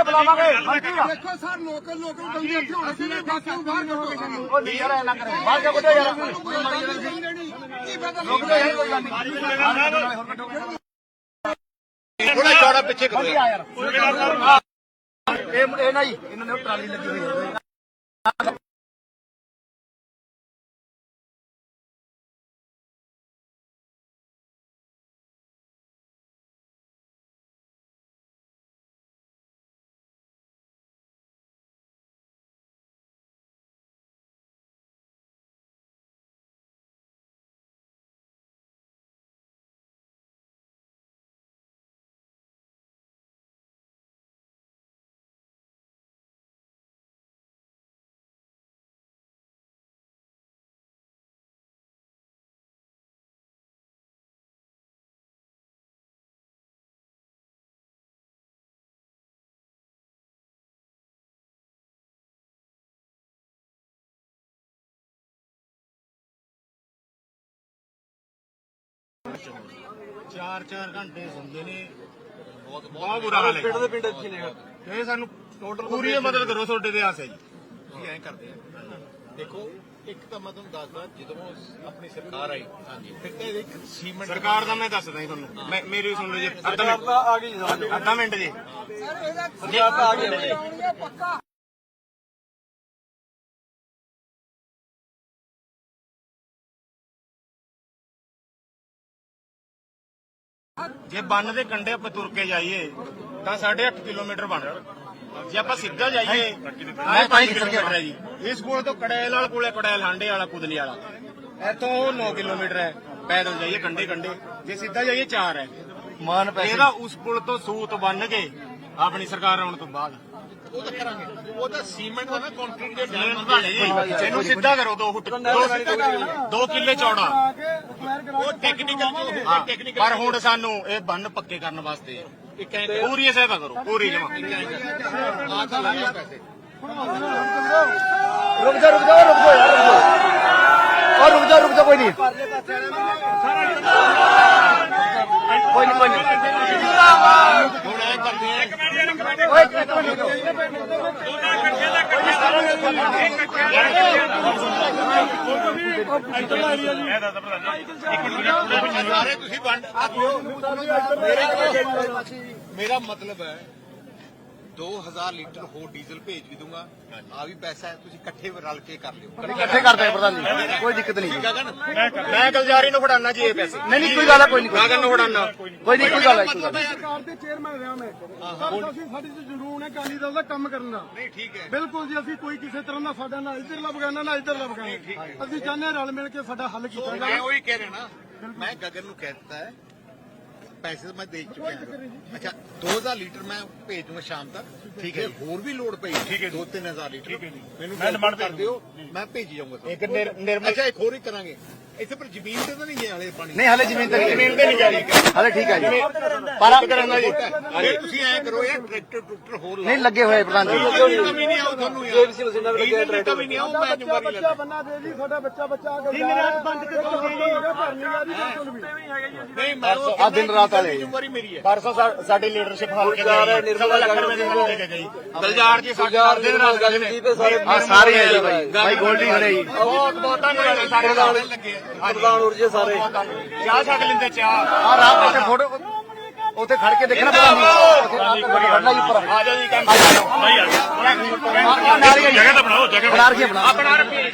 ਦੇਖੋ sir local local ਬੰਦੇ ਇੱਥੇ ਹੋਣੇ ਸੀ ਬਸ ਨੂੰ ਬਾਹਰ ਕੱਢੋ ਉਹ ਨਹੀਂ ਯਾਰ ਨਾ ਕਰੇ ਬਾਹਰ ਜਾ ਕੋਦੇ ਯਾਰ ਕੀ ਪਤਾ ਲੋਕ ਥੋੜਾ ਚੌੜਾ ਪਿੱਛੇ ਕਰੋ ਇਹ ਇਹ ਨਾ ਇਹਨਾਂ ਨੇ ਟਰਾਲੀ ਲੱਗੀ ਹੋਈ ਹੈ। ਚਾਰ ਚਾਰ ਘੰਟੇ ਸੌਂਦੇ ਨੇ। ਬਹੁਤ ਬਹੁਤ ਬੁਰਾ ਹਾਲ ਹੈ। ਪਿੰਡ ਦੇ ਪਿੰਡ ਇੱਥੇ ਨੇ। ਇਹ ਸਾਨੂੰ ਟੋਟਲ ਪੂਰੀ ਮਦਦ ਕਰੋ ਤੁਹਾਡੇ ਦੇ ਆਸ ਹੈ ਜੀ। ਅਸੀਂ ਐਂ ਕਰਦੇ ਆ ਦੇਖੋ ਇੱਕ ਤਾਂ ਮੈਂ ਤੁਹਾਨੂੰ ਦੱਸਦਾ ਜਦੋਂ ਆਪਣੀ ਸਰਕਾਰ ਆਈ ਹਾਂਜੀ। ਫਿਰ ਤਾਂ ਇਹਦੇ ਇੱਕ ਸੀਮੈਂਟ ਸਰਕਾਰ ਦਾ ਮੈਂ ਦੱਸਦਾ ਜੀ ਤੁਹਾਨੂੰ। ਮੈਂ ਮੇਰੀ ਸੁਣ ਲਓ ਜੀ ਅੱਧਾ ਮਿੰਟ ਆ ਗਈ ਅੱਧਾ ਮਿੰਟ ਜੀ। ਜੇ ਬੰਨ ਦੇ ਕੰਢੇ ਆਪਾਂ ਤੁਰ ਕੇ ਜਾਈਏ ਤਾਂ 8.5 ਕਿਲੋਮੀਟਰ ਬਣ ਜੇ ਆਪਾਂ ਸਿੱਧਾ ਜਾਈਏ ਤਾਂ 5 ਕਿਲੋਮੀਟਰ ਹੈ ਜੀ। ਇਸ ਕੋਲ ਤੋਂ ਕੜੈਲ ਵਾਲ ਕੋਲੇ ਕੜੈਲ ਹਾਂਡੇ ਵਾਲਾ ਕੁਦਲੀ ਵਾਲਾ। ਇੱਥੋਂ 9 ਕਿਲੋਮੀਟਰ ਹੈ ਪੈਦਲ ਜਾਈਏ ਕੰਢੇ ਕੰਢੇ। ਜੇ ਸਿੱਧਾ ਜਾਈਏ 4 ਹੈ। ਮਾਨ ਇਹਦਾ ਉਸ ਪੁਲ ਤੋਂ ਸੂਤ ਬੰਨ ਕੇ ਆਪਣੀ ਸਰਕਾਰ ਆਉਣ ਤੋਂ ਬਾਅਦ। ਉਹ ਤਾਂ ਕਰਾਂਗੇ। ਉਹ ਤਾਂ ਸੀਮੈਂਟ ਦਾ ਨਾ ਕੰਕਰੀਟ ਦੇ ਡੈਮ ਡੈਮ ਬਣੇ। ਜੀ ਇਹਨੂੰ ਸਿੱਧਾ ਕਰੋ 2 ਫੁੱਟ। 2 ਕਿੱਲੇ ਚੌੜਾ। ਉਹ ਟੈਕਨੀਕਲ ਜੋ ਹਾਂ, ਟੈਕਨੀਕਲ ਪਰ ਹੁਣ ਸਾਨੂੰ ਇਹ ਬੰਨ ਪੱਕੇ ਕਰਨ ਵਾਸਤੇ ਇੱਕ ਪੂਰੀ ਸਹਾਇਤਾ ਕਰੋ ਪੂਰੀ ਜਮਾ। ਰੁਕ ਜਾ ਰੁਕ ਜਾ ਰੁਕ ਜਾ ਯਾਰ ਰੁਕ ਜਾ। ਔਰ ਰੁਕ ਜਾ ਰੁਕ ਜਾ ਕੋਈ ਨਹੀਂ। ਕੋਈ ਨਹੀਂ ਕੋਈ ਨਹੀਂ। ਇਹ ਇੱਕ ਮਿੰਟ ਸਾਰੇ ਤੁਸੀਂ ਵੰਡ ਮੇਰਾ ਮਤਲਬ ਹੈ 2000 ਲੀਟਰ ਹੋਰ ਡੀਜ਼ਲ ਭੇਜ ਵੀ ਦੂੰਗਾ। ਆ ਵੀ ਪੈਸਾ ਹੈ ਤੁਸੀਂ ਇਕੱਠੇ ਰਲ ਕੇ ਕਰ ਲਿਓ। ਇਕੱਠੇ ਕਰਦੇ ਆ ਪ੍ਰਧਾਨ ਜੀ। ਕੋਈ ਦਿੱਕਤ ਨਹੀਂ ਜੀ। ਗਗਨ ਮੈਂ ਗਲਜਾਰੀ ਨੂੰ ਫੜਾਣਾ ਜੀ ਇਹ ਪੈਸੇ। ਨਹੀਂ ਨਹੀਂ ਕੋਈ ਗੱਲ ਹੈ ਕੋਈ ਨਹੀਂ ਗਾਗਨ ਨੂੰ ਫੜਾਣਾ ਕੋਈ ਨਹੀਂ ਕੋਈ ਗੱਲ ਹੈ ਕੋਈ ਗੱਲ ਨਹੀਂ। ਸਰਕਾਰ ਦੇ ਚੇਅਰਮੈਨ ਰਿਹਾ ਮੈਂ। ਪਰ ਅਸੀਂ ਸਾਡੀ ਤੇ ਜਨੂਨ ਹੈ ਅਕਾਲੀ ਦਲ ਦਾ ਕੰਮ ਕਰਨ। ਦਾ ਨਹੀਂ ਠੀਕ ਹੈ। ਬਿਲਕੁਲ ਜੀ ਅਸੀਂ ਕੋਈ ਕਿਸੇ ਤਰ੍ਹਾਂ ਦਾ ਸਾਡਾ ਨਾ ਇੱਧਰਲਾ ਬਗਾਨਾ ਨਾ ਇੱਧਰਲਾ ਬਗਾਨਾ ਅਸੀਂ ਚਾਹੁੰਦੇ ਹਾਂ ਰਲ ਮਿਲ ਕੇ ਸਾਡਾ ਹੱਲ ਕੀਤਾ ਮੈਂ ਉਹੀ ਕਹਿ ਰਿਹਾ ਨਾ ਮੈਂ ਗਗਨ ਨੂੰ ਕਹਿ ਦਿੱਤਾ ਹੈ ਪੈਸੇ ਮੈਂ ਦੇ ਚੁੱਕਿਆ ਹਾਂ ਅੱਛਾ 2000 ਲੀਟਰ ਮੈਂ ਭੇਜ ਦੂੰਗਾ ਸ਼ਾਮ ਤੱਕ। ਠੀਕ ਹੈ ਹੋਰ ਵੀ ਲੋਡ ਪਈ ਠੀਕ ਹੈ 2-3000 ਲੀਟਰ ਮੈਨੂੰ ਮੈਂ ਡਿਮਾਂਡ ਕਰ ਦਿਓ ਮੈਂ ਭੇਜੀ ਜਾਊਂਗਾ ਇੱਕ ਨਿਰ- ਨਿਰਮਲ ਅੱਛਾ ਇੱਕ ਹੋਰ ਹੀ ਕਰਾਂਗੇ। ਇੱਥੇ ਪਰ ਜ਼ਮੀਨ ਤੇ ਤਾਂ ਨਹੀਂ ਗਿਆ ਹਲੇ ਪਾਣੀ ਨਹੀਂ ਹਲੇ ਜ਼ਮੀਨ ਤੱਕ ਜ਼ਮੀਨ ਤੇ ਨਹੀਂ ਜਾ ਰਹੀ ਹਲੇ ਠੀਕ ਹੈ ਜੀ। ਪਰ ਕਰਨਾ ਜੀ। ਅਰੇ ਤੁਸੀਂ ਐਂ ਕਰੋ ਯਾਰ ਟਰੈਕਟਰ ਟਰੂਕਟਰ ਹੋਰ ਨਹੀਂ ਲੱਗੇ ਹੋਏ ਪ੍ਰਧਾਨ ਜੀ। ਕਮੀ ਨਹੀਂ ਆਉ ਤੁਹਾਨੂੰ ਯਾਰ ਮਸ਼ੀਨਾਂ ਵੀ ਲੱਗਿਆ ਟਰੈਕਟਰ। ਕਮੀ ਨਹੀਂ ਆਉ ਮੈਂ ਬੱਚਾ ਜ਼ਿੰਮੇਵਾਰੀ ਬੱਚਾ ਬੰਨਾ ਦੇ ਜੀ ਸਾਡਾ ਬੱਚਾ ਬੱਚਾ ਅਗਰ ਦਿਨ ਰਾਤ ਬੰਦ ਕੇ ਭਰਨੀ ਆ ਜੀ? ਬਿਲਕੁਲ ਵੀ ਨਹੀਂ ਮੈਂ ਉਹ ਆਹ ਦਿਨ ਰਾਤ ਵਾਲੇ। ਜ਼ਿੰਮੇਵਾਰੀ ਮੇਰੀ ਹੈ। ਪਰਸੋਂ ਸਾਡੀ ਲੀਡਰਸ਼ਿਪ ਹਲਕੇ ਦਾ ਸਵਾ ਲੱਖ ਰੁਪਏ ਦੀ ਮਦਦ ਦੇ। ਕੇ ਗਈ। ਗਲਜਾਰ ਜੀ ਸਾਡੇ ਨਾਲ ਦਿਨ ਰਾਤ ਗੱਲ ਨੇ। ਆ ਸਾਰੇ ਜੀ ਗੋਲਡੀ ਜੀ। ਬਹੁਤ ਬਹੁਤ ਧੰਨਵਾਦ ਦਾ ਲੱਗੇ ਪ੍ਰਧਾਨ ਉਰਜੇ ਸਾਰੇ। ਚਾਹ ਛਕ ਲੈਂਦੇ ਚਾਹ। ਆ ਰਾਤ ਉੱਤੇ ਫੋਟੋ ਉੱਥੇ ਖੜ ਕੇ ਦੇਖਣਾ ਜੀ ਉੱਥੇ ਵਾਰੀ ਖੜਨਾ ਜੀ ਉੱਪਰ ਆ ਜਾਓ ਜੀ ਕੈਂਪ ਭਾਈ ਆ ਆ ਨਾਰੀਆਂ ਜਗ੍ਹਾ ਤਾਂ ਬਣਾਓ ਜਗ੍ਹਾ ਬਣਾ ਰਖੀ ਬਣਾ ਬਣਾ ਰੱਖੀ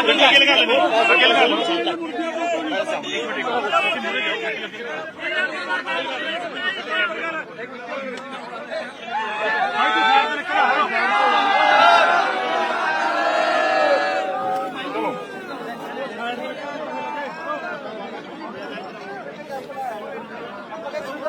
ਅੱਗੇ ਲਗਾ ਲਓ ਅੱਗੇ ਲਗਾ ਲਓ